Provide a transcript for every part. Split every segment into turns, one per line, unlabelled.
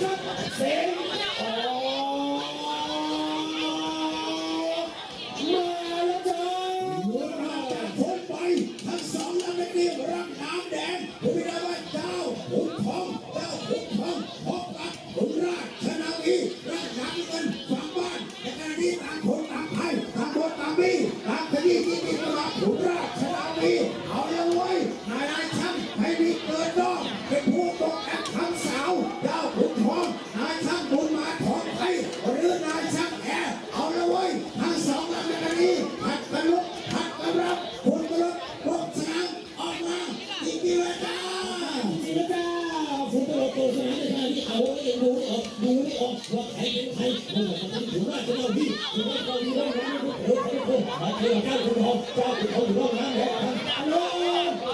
ครับเสียงออมาแล้วจ้าหัวหน้าจากพ้นไปทั้งสองลำเล็กนี่รักน้ำแดงผู้พิทักษ์ว่าเจ้าขุนทองเจ้าขุนทองพบกับขุนราชนาวีรักน้ำเงินฝั่งบ้านในขณะนี้ต่างคนต่างไพ่ต่างคนต่างมีต่างคดีที่ ตบอล
ตัวสนามในขณะที่เอาเองดูไม่ออกดูไม่ออกว่าใครเป็นใครเมื่อมันถึงราชนาวีถึงราชนาวีร่องน้ำไม่รู้ใครเป็นครมาเจอเจ้าคุณทองเจ้าคุณทองอยู่ร่องน้ำแล้วทำเอา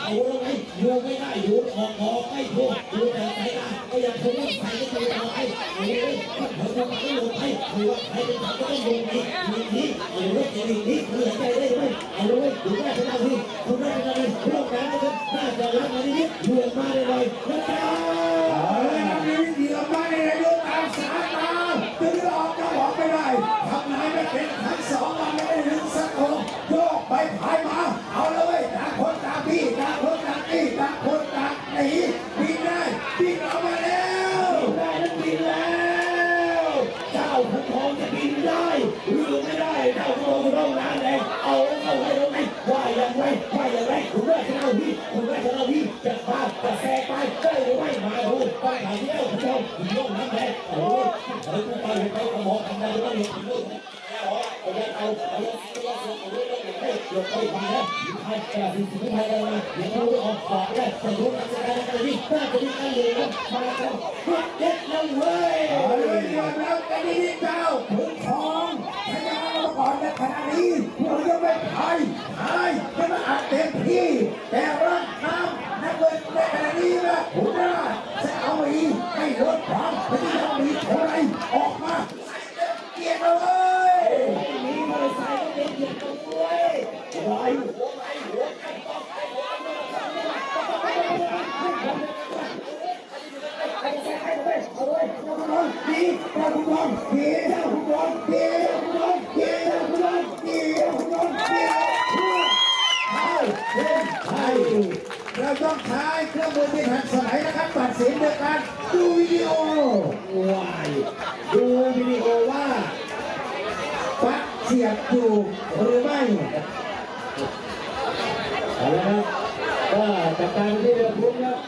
เอาแล้วไงอยู่ไม่ได้อยู่ออกออกไม่ถูกอยู่แต่ใจอะก็ยังคงต้องใส่ก็ต้องเอาไปเอาเลยถ้าเธอทำไม่ลงไปหรือว่าใครเป็นใครก็ต้องลงไปทีนี้เอาเลยทีนี้เหนื่อยใจได้ไหมเอาเลยถึงราชนาวีคุณราชนาวีร่องน้ำนะครับน่าจะรับมานิดๆเหนื่อยมาเลย จ้
องต้อ
งานแรงเอาเข้าไปตรงไหนว่าย่างไรว่าย่างไรคุณราชนาวีคุณราชนาวีจะพาจะแซงไปได้หรือไม่มาดูต้องถามที่เจ้าขุนทองคุณต้องน้ำแรงโอ้ยเฮ้ยกูไปไปกระบอกทำได้หรือไม่เนี่ยคุณรู้ไหมเอาเอาเอาเอาเอาเรื่องให้หลบไปมาแล้วใครแต่สิ่งที่ใครได้มาเดี๋ยวรู้ออกปากได้แต่รู้การแสดงการนี้น่าจะมีการเรียนะมาแล้วเด็ดแล้วเว้ย
เอาเลยยอมรับกันดีเจ้าขุนทอ เราต้องใช้เครื่องมือที่ทันสมัยนะครับตัดสินโดยการดูวิดีโอ
วายดูวิดีโอว่า
ปลั๊กเสียบอยู่หรือไม่
เอาละครับก็จับตาที่เรือพุ่งครับ